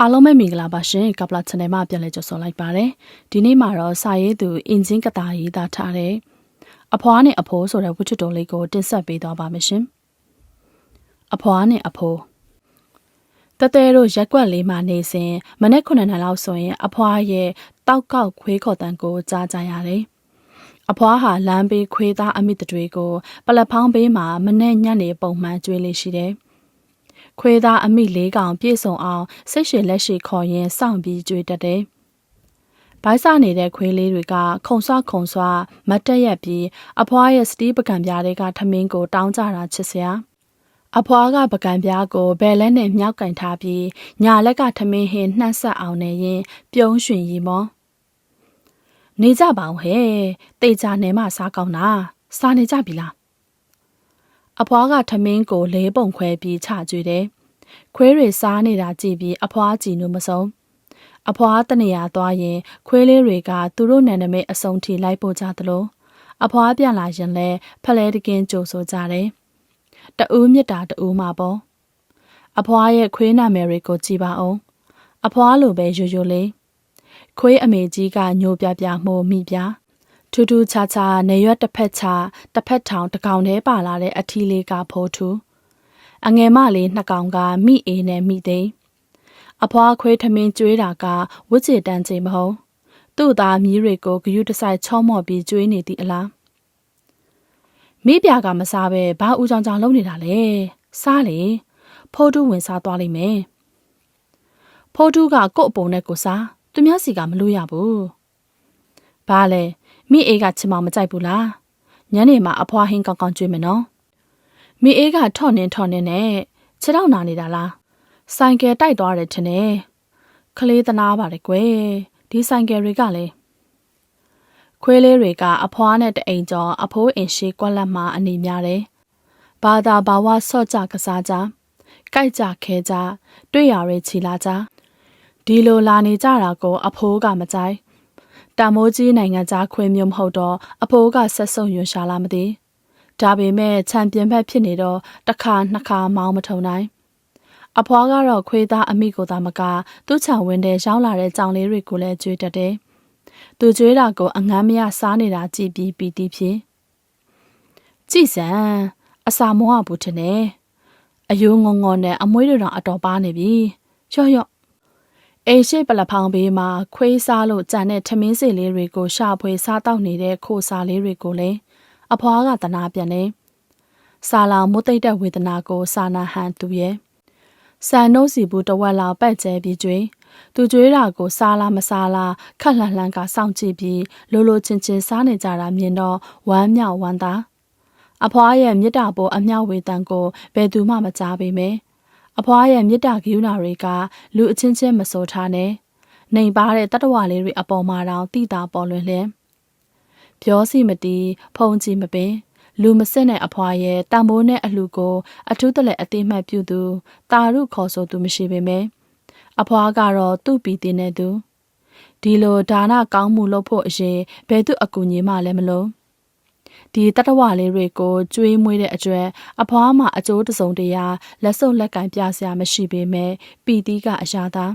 အားလုံးပဲမင်္ဂလာပါရှင်ကပလာ channel မှာပြန်လည်ကြိုဆိုလိုက်ပါတယ်ဒီနေ့မှာတော့စာရေးသူအင်ဂျင်ကတာရေးသားထားတဲ့အဖွားနဲ့အဖိုးဆိုတဲ့ဝတ္ထုတော်လေးကိုတင်ဆက်ပေးသွားပါမယ်ရှင်အဖွားနဲ့အဖိုးတတဲတို့ရက်ွက်လေးမှာနေစဉ်မနေ့9နှစ်လောက်ဆိုရင် အဖွားရဲ့တောက်ကောက်ခွေးခေါ်တန်ကိုကြားကြရတယ်အဖွားဟာလမ်းဘေးခွေးသားအမိတတွေကိုပလက်ဖောင်းဘေးမှာမနဲ့ညနေပုံမှန်ကျွေးလေးရှိတယ်။ ခွေးသားအမိလေးကောင်ပြေဆုံးအောင်စိတ်ရှည်လက်ရှည်ခေါ်ရင်စောင့်ပြီးကြွေတတ်တယ်။ဘိုက်ဆနေတဲ့ခွေးလေးတွေကခုံဆွခုံဆွမတ်တက်ရက်ပြီးအဖွားရဲ့စတီးပကံပြားတွေကထမင်းကိုတောင်းကြတာချစ်စရာ။အဖွားကပကံပြားကိုဘယ်လက်နဲ့မြောက်ကင်ထားပြီးညာလက်ကထမင်းဟင်းနှံ့ဆက်အောင်နေရင်ပြုံးရွှင်ရီမောနေကြပါအောင်ဟဲ့တေချာနေမှစားကောင်းတာစားနေကြပြီလား အဖွားကထမင်းကိုလေးပုံခွဲပြီးချကျွေးတယ်။ခွေးတွေစားနေတာကြည့်ပြီးအဖွားကြည့်လို့မဆုံး။အဖွားတနေရာသွားရင်ခွေးလေးတွေကသူတို့နန္ဒမိတ်အစုံထိလိုက်ပို့ကြသလိုအဖွားပြန်လာရင်လည်းဖလဲတကင်းကြိုဆိုကြတယ်။တဦးမြစ်တာတဦးမှာပေါ့။အဖွားရဲ့ခွေးနာမည်တွေကိုကြည်ပါအောင်။အဖွားလိုပဲရိုးရိုးလေး။ခွေးအမေကြီးကညိုပြပြမှုမိပြ။ ထူးထူးခြားခြားနေရွက်တစ်ဖက်ခြားတစ်ဖက်ထောင်တစ်ကောင်တည်းပါလာတဲ့အထီးလေးကဖိုးထူအငယ်မလေးနှစ်ကောင်ကမိအေးနဲ့မိသိန်းအဖွားခွေးထမင်းကျွေးတာကဝစ်ချေတန်းချိန်မဟုတ်သူ့သားမြီးတွေကိုဂယုတဆိုင်ချောမော့ပြီးကျွေးနေသည်အလားမိပြကမစားပဲဘာဦးကြောင်ကြောင်လုပ်နေတာလဲစားလေဖိုးတူးဝင်စားသွားလိမ့်မယ်ဖိုးတူးကကို့အပုံနဲ့ကိုစားသူများစီကမလို့ရဘူး ဘာလဲမိအေးကချင်မောင်မကြိုက်ဘူးလားညနေမှာအဖွားဟင်းကောင်းကောင်းကျွေးမယ်နော်မိအေးကထော့နင်းထော့နင်းနဲ့ခြေထောက်နာနေတာလားဆိုင်ကယ်တိုက်သွားတယ်ထင်တယ်ခလေးသနာပါတယ်ကွယ်ဒီဆိုင်ကယ်တွေကလည်းခွေးလေးတွေကအဖွားနဲ့တအိမ်ကျော်အဖိုးအင်ရှိကွက်လက်မှာအနေများတယ်ဘာသာဘာဝဆော့ကြကစားကြကြိုက်ကြခဲကြတွေ့ရရဲချီလာကြဒီလိုလာနေကြတာကိုအဖိုးကမကြိုက် တာမိုးကြီးနိုင်ငံသားခွေမျိုးမဟုတ်တော့အဖိုးကဆက်ဆုံရွှရှာလာမသိဒါပေမဲ့ခြံပြင်းဘက်ဖြစ်နေတော့တစ်ခါနှစ်ခါမောင်းမထုံနိုင် အဖွားကတော့ခွေးသားအမိကိုသာမကသူ့ခြံဝင်းထဲရောက်လာတဲ့ကြောင်လေးတွေကိုလည်းကြွေးတတ်တယ်သူကြွေးတာကိုအငမ်းမရစားနေတာကြည့်ပြီးပီတိဖြစ်ကြည်စံအစာမောဟဘူးထင်တယ်အယိုးငုံငုံနဲ့အမွှေးတွေတော့အတော်ပါနေပြီရော့ရော့ အိမ်ရှိပလက်ဖောင်းဘေးမှာခွေးစားလို့ကြံတဲ့ထမင်းစီလေးတွေကိုရှာဖွေစားတောက်နေတဲ့ခိုစားလေးတွေကိုလည်းအဖွားကတနာပြန်နေစာလောင်မုတ်တိတ်တဲ့ဝေဒနာကိုစာနာဟန်သူရဲ့ဆန်နှုတ်စီဘူးတဝက်လောက်ပတ်ကျဲပြီးကျွေးသူကျွေးတာကိုစားလားမစားလားခက်လှန်လှန်ကစောင့်ကြည့်ပြီးလိုလိုချင်းချင်းစားနေကြတာမြင်တော့ဝမ်းမြောက်ဝမ်းသာအဖွားရဲ့မြစ်တာပိုးအမြောက်ဝေတန်ကိုဘယ်သူမှမကြားပေမဲ့ အဖွားရဲ့မြစ်တာကယူနာတွေကလူအချင်းချင်းမစိုးထားနဲ့နှိမ်ပါတဲ့တတဝလေးတွေအပေါ်မှာတောင်တိတာပေါ်လွင်လျက်ပြောစီမတီးဖုံကြည့်မပင် လူမစစ်နဲ့အဖွားရဲ့တံမိုးနဲ့အလှကို အထူးတလဲအတိမတ်ပြုသူတာရုခေါ်ဆိုသူမရှိပေမဲ့အဖွားကတော့သူ့ပီတင်နေသူဒီလိုဒါနကောင်းမှုလုပ်ဖို့အရင်ဘယ်သူအကူညီမှလည်းမလို့ ဒီတတဝလေးတွေကိုကျွေးမွေးတဲ့အတွက်အဖွားမှာအကျိုးတစုံတရာလက်စုပ်လက်ကင်ပြစရာမရှိပေမဲ့ပီတီကအရာသာ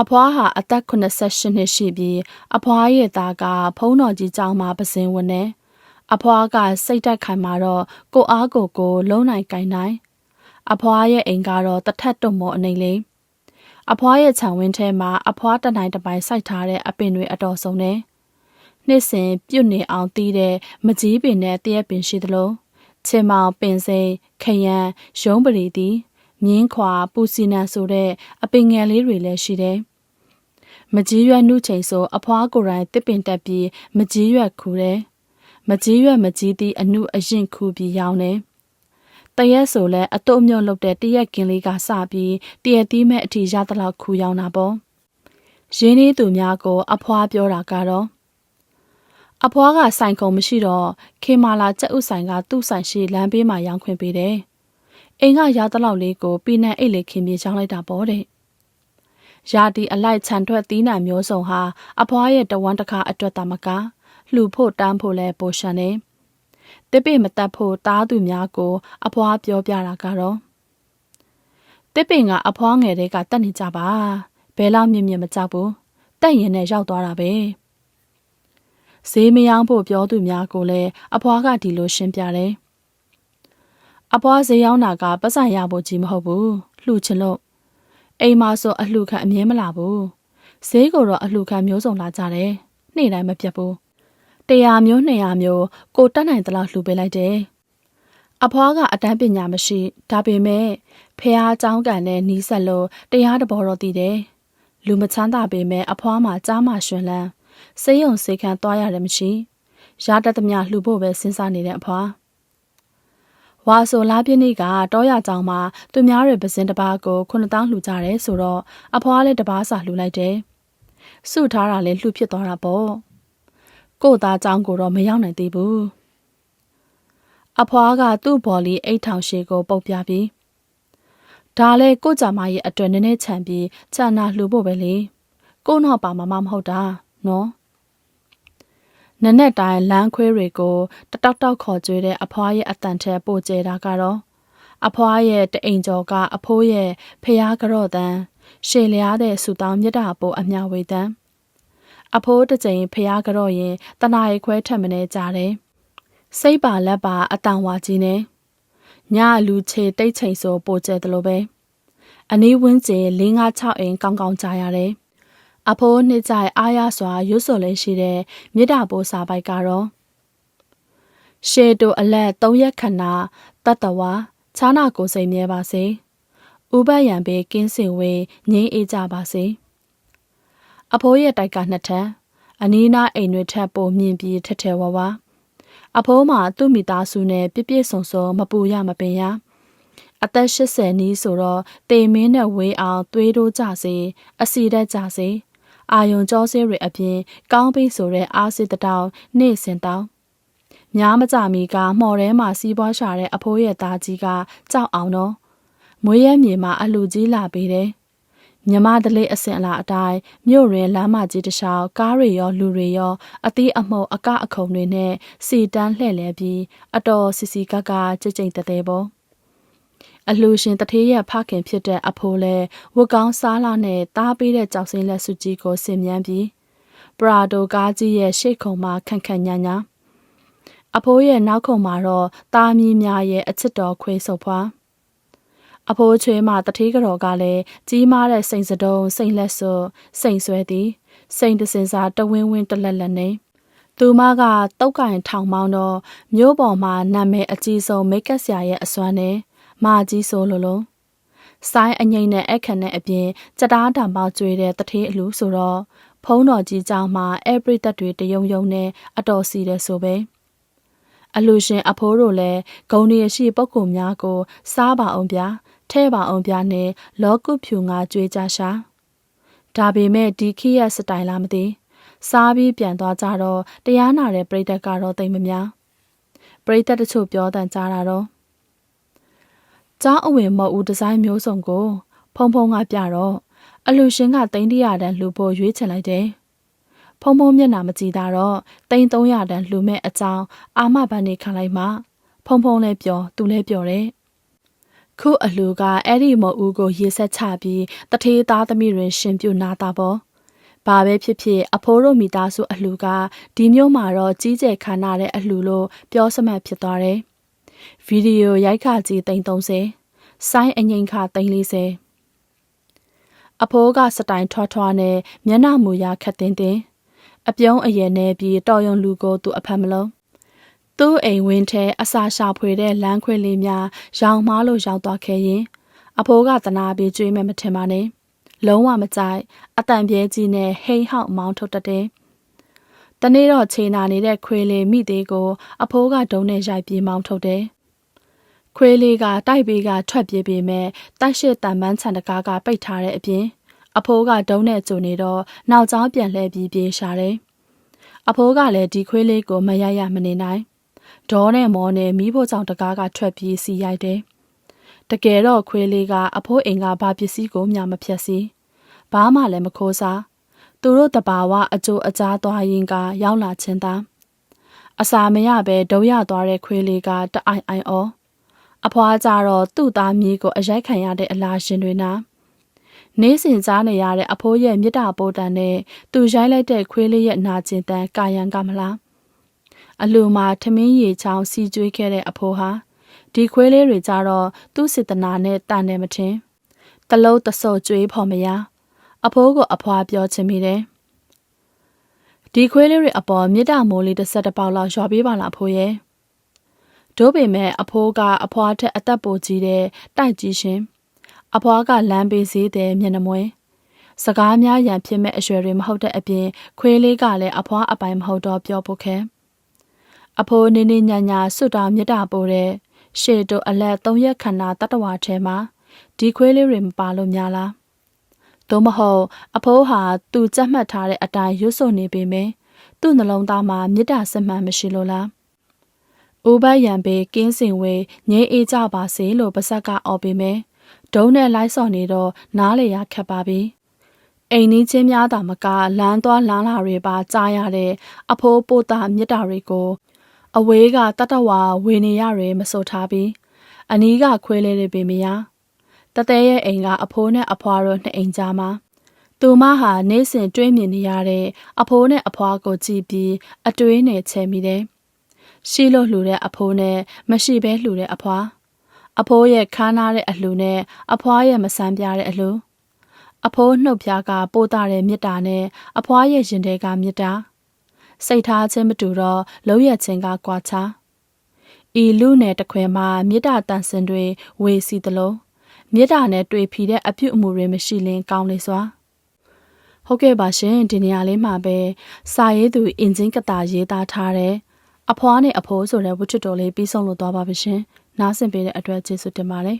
အဖွားဟာအသက်88နှစ်ရှိပြီးအဖွားရဲ့သားကဖုံးတော်ကြီးကျောင်းမှာပစင်ဝင်နေအဖွားကစိတ်တက်ခိုင်မှာတော့ကိုအားကိုကိုလုံးနိုင်ကင်နိုင်အဖွားရဲ့အိမ်ကတော့တထက်တုံမောအနေလေးအဖွားရဲ့ခြံဝင်းထဲမှာအဖွားတနိုင်တပိုင်စိုက်ထားတဲ့အပင်တွေအတော်ဆုံးနေ နှစ်စဉ်ပြုတ်နေအောင်တီးတဲ့မကြီးပင်နဲ့တရက်ပင်ရှိသလိုချင်မောင်ပင်စိန်ခရံရုံးပရီတီမြင်းခွာပူစီနန်ဆိုတဲ့အပင်ငယ်လေးတွေလည်းရှိတယ်။မကြီးရွက်နှုချိန်ဆိုအဖွားကိုယ်တိုင်တစ်ပင်တက်ပြီးမကြီးရွက်ခူတယ်။မကြီးရွက်မကြီးသည့်အနုအရင်ခူပြီးရောင်းတယ်။တရက်ဆိုလဲအတုံးမြုံလုပ်တဲ့တရက်ကင်းလေးကစပြီးတရက်သီးမဲ့အထီရသလောက်ခူရောင်းတာပေါ့။ရင်းနှီးသူများကိုအဖွားပြောတာကတော့ အဖွားကဆိုင်ကုန်မရှိတော့ခေမာလာကြက်ဥဆိုင်ကသူ့ဆိုင်ရှိလမ်းဘေးမှာရောင်းခွင့်ပေးတယ်။အိမ်ကရသလောက်လေးကိုပီနံအိတ်လေးခင်ပြေချောင်းလိုက်တာပေါ့တဲ့။ရာဒီအလိုက်ခြံထွက်သီးနှံမျိုးစုံဟာအဖွားရဲ့တဝမ်းတစ်ခါအတွက်တာမကလှူဖို့တန်းဖို့လဲပိုရှန်နေ။တစ်ပိမတက်ဖို့တားသူများကိုအဖွားပြောပြတာကတော့တစ်ပင်ကအဖွားငယ်တွေကတက်နေကြပါဘဲလောက်မြင့်မြင့်မကြောက်ဘူးတက်ရင်နဲ့ရောက်သွားတာပဲ ဈေးမယောင်းဖို့ပြောသူများကိုလည်းအဖွားကဒီလိုရှင်းပြတယ်။အဖွားဈေးယောင်းတာကပတ်စံရဖို့ကြီးမဟုတ်ဘူး။လှူချင်လို့အိမ်မှာဆိုအလှခံအမြင်မလာဘူး။ဈေးကိုတော့အလှခံမျိုးစုံလာကြတယ်။နေ့တိုင်းမပြတ်ဘူး။100မျိုး200မျိုးကိုတတ်နိုင်သလောက်လှူပေးလိုက်တယ်။အဖွားကအတန်းပညာမရှိဒါပေမဲ့ဖះအကြောင်းကန်နဲ့နီးစပ်လို့တရားတဘောတော့တည်တယ်။လူမချမ်းသာပေမဲ့အဖွားမှာကြားမှရှင်လန်း။ စေယုံစေခံသွားရတယ်မရှိ။ရာတတ်သမျှလှူဖို့ပဲစဉ်းစားနေတဲ့အဖွာ။ဝါဆိုလားပြင်းနေ့ကတောရကြောင်မှာသူများရဲ့ပစင်တစ်ပါးကို9000လှူကြတယ်ဆိုတော့အဖွာလည်းတစ်ပါးစာလှူလိုက်တယ်။စုထားတာလည်းလှူဖြစ်သွားတာပေါ့။ကို့သားကြောင်ကိုတော့မရောက်နိုင်သေးဘူး။အဖွားကသူ့ဘော်လီအိတ်ထောင်ရှည်ကိုပုတ်ပြပြီးဒါလဲကိုကြမရဲ့အတွက်နည်းနည်းခြံပြီးခြံနာလှူဖို့ပဲလေကို့နောက်ပါမမမဟုတ်တာ နော်နနက်တိုင်းလမ်းခွေးတွေကိုတတောက်တောက်ခေါ်ကြွေးတဲ့အဖွားရဲ့အတန်ထဲပို့ကျဲတာကတော့အဖွားရဲ့တအိမ်ကျော်ကအဖိုးရဲ့ဖျားကြော့တန်းရှေလျားတဲ့ဆူတောင်းမြတ်တာပို့အမြဝေတန်းအဖိုးတစ်ကြိမ်ဖျားကြော့ရင်တနာရီခွဲထက်မနေကြတယ်စိတ်ပါလက်ပါအတန်ဝါကြီးနဲ့ညလူချေတိတ်ချိန်ဆိုပိုကျဲတယ်လို့ပဲအနီးဝန်းကျင်၄၅6အိမ်ကောင်းကောင်းကြားရတယ် အဖိုးနှစ်ကြိုင်အားရစွာရွတ်ဆိုလေးရှိတဲ့မြစ်တာပိုးစာပိုက်ကတော့ရှေတိုအလက်၃ရက်ခဏတတဝါချာနာကိုစိတ်မြဲပါစေဥပတ်ရံပေကင်းစင်ဝေးငြိမ်းအေးကြပါစေအဖိုးရဲ့တိုက်ကနှစ်ထပ်အနီးနားအိမ်တွေထပ်ပိုမြင့်ပြီးထထဝဝအဖိုးမှာသူ့မိသားစုနဲ့ပြည့်ပြည့်စုံစုံမပူရမပင်ရအသက်80နီးဆိုတော့တေမင်းနဲ့ဝေးအောင်သွေးတိုးကြစေအစီတက်ကြစေ အာယုံကြောဆေးတွေအပြင် ကောင်းပိဆိုတဲ့အားစစ်တောင်နေ့စဉ်တောင်များမကြမီကမှော်ထဲမှာစီးပွားရှာတဲ့အဖိုးရဲ့သားကြီးကကြောက်အောင်တော့မွေးရဲမြေမှာအလူကြီးလာပေးတယ်မြမတလေးအစင်အလာအတိုင်းမြို့ရင်းလမ်းမကြီးတစ်လျှောက်ကားတွေရောလူတွေရောအသီးအမှုံအကအခုံတွေနဲ့စီတန်းလှဲ့လဲပြီးအတော်စီစီကကကြိတ်ကြိတ်တဲတဲပေါ့ အလှရှင်တထေးရဲ့ဖခင်ဖြစ်တဲ့အဖိုးလဲဝတ်ကောင်းစားလာနဲ့တားပေးတဲ့ကြောက်စင်းလက်စုကြီးကိုဆင်မြန်းပြီးပရာဒိုကားကြီးရဲ့ရှေ့ခုံမှာခန့်ခန့်ညာညာအဖိုးရဲ့နောက်ခုံမှာတော့တာမီများရဲ့အချစ်တော်ခွေးဆုပ်ဖွာအဖိုးချွေးမှတထေးကြော်ကလည်းကြီးမားတဲ့စိန်စတုံးစိန်လက်စွပ်စိန်ဆွဲသည်စိန်တစင်စာတဝင်းဝင်းတလက်လက်နေသူမကတောက်ကင်ထောင်မောင်းတော့မျိုးပေါ်မှာနာမည်အကြီးဆုံးမိတ်ကပ်ဆရာရဲ့အစွမ်းနဲ့ မာကြီးဆိုလိုလိုစိုင်းအငိမ့်နဲ့အခက်နဲ့အပြင်ကြတားတံပေါကျွေးတဲ့တထေးအလူဆိုတော့ဖုံးတော်ကြီးကြောင်မှာအဲပရိသတ်တွေတယုံယုံနဲ့အတော်စီတယ်ဆိုပဲအလူရှင်အဖိုးတို့လည်းဂုံရီရှိပုဂ္ဂိုလ်များကို စားပါအောင်ဗျာထဲပါအောင်ဗျာနဲ့လောကုဖြူငါကြွေးကြရှာဒါပေမဲ့ဒီခိယစတိုင်လားမသိစားပြီးပြန်သွားကြတော့တရားနာတဲ့ပရိသတ်ကတော့တိတ်မများပရိသတ်တချို့ပြောတန်ကြတာတော့ ကျောင်းအဝင်မော်ဦးဒီဇိုင်းမျိုးစုံကို ဖုံဖုံကပြတော့အလူရှင်ကသိန်းတရာတန်လှူဖို့ရွေးချယ်လိုက်တယ်ဖုံဖုံမျက်နှာမကြည့်တာတော့သိန်း300တန်လှူမဲ့အကြောင်းအာမဘန်နေခံလိုက်မှဖုံဖုံလည်းပြောသူလည်းပြောတယ်ခုအလှကအဲ့ဒီမော်ဦးကိုရေဆက်ချပြီးတထေးသားသမီးတွေရှင်ပြနာတာပေါ့ဘာပဲဖြစ်ဖြစ်အဖိုးတို့မိသားစုအလှကဒီမျိုးမှာတော့ကြီးကျယ်ခမ်းနားတဲ့အလှလို့ပြောစမှတ်ဖြစ်သွားတယ် ဗီဒီယိုရိုက်ခကြီး330စိုင်းအငိမ့်ခ340အဖိုးကစတိုင်ထွားထွားနဲ့မျက်နှာမူရခက်တင်းတင်းအပြုံးအရဲနဲ့ပြီးတော်ရုံလူကိုသူအဖက်မလုံးသူ့အိမ်ဝင်းထဲအစာရှာဖွေတဲ့လမ်းခွေလေးများရောင်မားလို့ရောက်သွားခဲ့ရင် အဖိုးကတနာပြီးကြွေးမဲ့မထင်ပါနဲ့လုံးဝမကြိုက်အတန်ပြဲကြီးနဲ့ဟိန်းဟောက်မောင်းထုတ်တတ်တယ်တနေ့တော့ခြေနာနေတဲ့ခွေးလေးမိသေးကို အဖိုးကဒုံနဲ့ရိုက်ပြေးမောင်းထုတ်တယ် ခွေးလေးကတိုက်ပေးကထွက်ပြေးပေမဲ့တိုက်ရှိတန်ပန်းခြံတကားကပိတ်ထားတဲ့အပြင် အဖိုးကဒုံနဲ့ကြုံနေတော့နောက်ကျောင်းပြန်လှည့်ပြီးပြေးရှာတယ်အဖိုးကလည်းဒီခွေးလေးကိုမရရမနေနိုင်ဒေါနဲ့မောနဲ့မိဖို့ကြောင့်တကားကထွက်ပြေးစီရိုက်တယ်တကယ်တော့ခွေးလေးကအဖိုးအိမ်ကဘာပစ္စည်းကိုမျှမဖြတ်စီဘာမှလည်းမခိုးစားသူတို့တဘာဝအကျိုးအကြားသွားရင်ကရောက်လာခြင်းသာအစာမရပဲဒုံရသွားတဲ့ခွေးလေးကတအိုင်အိုင်အော အဖွားကြတော့သူ့သားမြေးကိုအရိုက်ခံရတဲ့အလားရှင်တွေနာနေ့စဉ်ကြားနေရတဲ့အဖိုးရဲ့မြစ်တာပိုးတန်နဲ့သူရိုက်လိုက်တဲ့ခွေးလေးရဲ့နာကျင်တန်ကာယံကမလားအလူမှာထမင်းရီချောင်းစီကျွေးခဲ့တဲ့အဖိုးဟာဒီခွေးလေးတွေကြတော့သူ့စေတနာနဲ့တန်တယ်မထင်တလုံးတဆော့ကျွေးဖို့မရအဖိုးကိုအဖွားပြောချင်မိတယ်ဒီခွေးလေးတွေအပေါ်မြစ်တာမိုးလေးတစ်ဆက်တစ်ပေါက်လောက်ရွာပေးပါလားအဖိုးရဲ့ တို့ပေမဲ့အဖိုးကအဖွားထက်အသက်ပိုကြီးတဲ့တိုက်ကြီးရှင်အဖွားကလမ်းပေးစေးတဲ့မျက်နှာမွေးစကားများရန်ဖြစ်မဲ့အရွယ်တွေမဟုတ်တဲ့အပြင်ခွေးလေးကလည်းအဖွားအပိုင်မဟုတ်တော့ပြောဖို့ခဲအဖိုးနေနေညာညာဆွတ်တောင်မြတ်တာပိုးတဲ့ရှေ့တို့အလက်၃ရက်ခန္ဓာတတဝါထဲမှာဒီခွေးလေးတွေမပါလို့များလားသို့မဟုတ်အဖိုးဟာသူကြက်မှတ်ထားတဲ့အတိုင်းရွတ်ဆိုနေပေမယ့်သူ့နှလုံးသားမှာမေတ္တာစမှန်မရှိလို့လား ဦးဘရံပေကင်းစင်ဝေငြိမ်းအေးကြပါစေလို့ပါဇက်ကအော်ပေမယ့်ဒုံးနဲ့လိုက်စော်နေတော့နားလေရခက်ပါပြီအိမ်နီးချင်းများသာမကလမ်းသွားလမ်းလာတွေပါကြားရတဲ့အဖိုးပို့တာမြစ်တာတွေကို အဝေးကတတဝါဝေနေရတွေမဆိုထားပြီးအနီးကခွေးလေးတွေပေမရတတဲရဲ့အိမ်ကအဖိုးနဲ့အဖွားတို့နှစ်အိမ်ကြားမှာသူမဟာနေ့စဉ်တွေးမြင်နေရတဲ့အဖိုးနဲ့အဖွားကိုကြည့်ပြီးအတွေးနဲ့ချဲမိတယ် ရှိလို့လှူတဲ့အဖိုးနဲ့မရှိဘဲလှူတဲ့အဖွားအဖိုးရဲ့ခါးနားတဲ့အလှူနဲ့အဖွားရဲ့မဆန်းပြတဲ့အလှူအဖိုးနှုတ်ပြားကပိုးတာတဲ့မြစ်တာနဲ့အဖွားရဲ့ရင်ထဲကမြစ်တာစိတ်ထားခြင်းမတူတော့လုံးရခြင်းကကွာခြားဤလူနယ်တခွင်မှာမြစ်တာတန်စင်တွေဝေစီသလိုမြစ်တာနဲ့တွေ့ဖီတဲ့အပြုတ်အမူတွေမရှိလင်ကောင်းလေစွာဟုတ်ကဲ့ပါရှင်ဒီနေရာလေးမှာပဲစာရေးသူအင်ဂျင်ကတာရေးသားထားတဲ့ အဖွားနဲ့အဖိုးဆိုတဲ့ဝတ္ထုတော်လေးပြီးဆုံးလို့သွားပါပါရှင်နားဆင်ပေးတဲ့အတွက်ကျေးဇူးတင်ပါတယ်